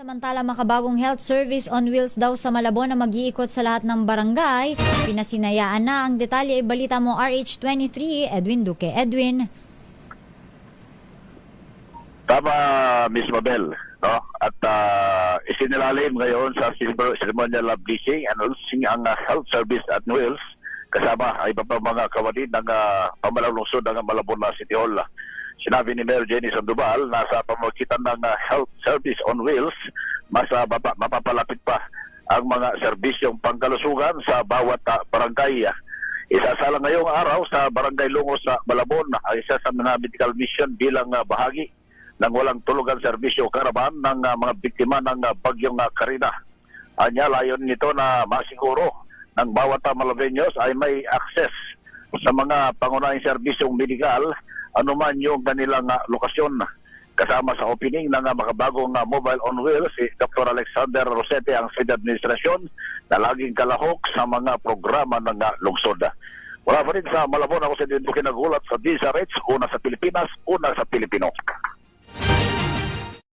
Samantala, makabagong health service on wheels daw sa Malabon na mag-iikot sa lahat ng barangay. Pinasinayaan na ang detalye ay balita mo RH23, Edwin Duque. Edwin. Tama, Miss Mabel. No? At uh, isinilalim ngayon sa ceremonial of blessing and announcing ang uh, health service at Wales kasama ay iba pa mga kawatid ng uh, pamalang lungsod ng Malabon na City Hall. Sinabi ni Mayor Jenny Sandoval na sa pamagitan ng uh, health service on wheels, mas uh, mapa- mapapalapit pa ang mga serbisyong pangkalusugan sa bawat uh, barangay. Isasala ngayong araw sa Barangay Lungo sa Malabon ang isa sa mga medical mission bilang bahagi ng walang tulugan serbisyo karaban ng mga biktima ng bagyong uh, Karina. Anya layon nito na masiguro ng bawat Malabeños ay may access sa mga pangunahing serbisyong medikal anuman yung kanilang uh, lokasyon. Kasama sa opening ng uh, makabagong uh, mobile on wheels si Dr. Alexander Rosete ang State Administration na laging kalahok sa mga programa ng uh, lungsod. Wala pa rin sa Malabon ako sa Dinto kinagulat sa DSRH, una sa Pilipinas, una sa Pilipino.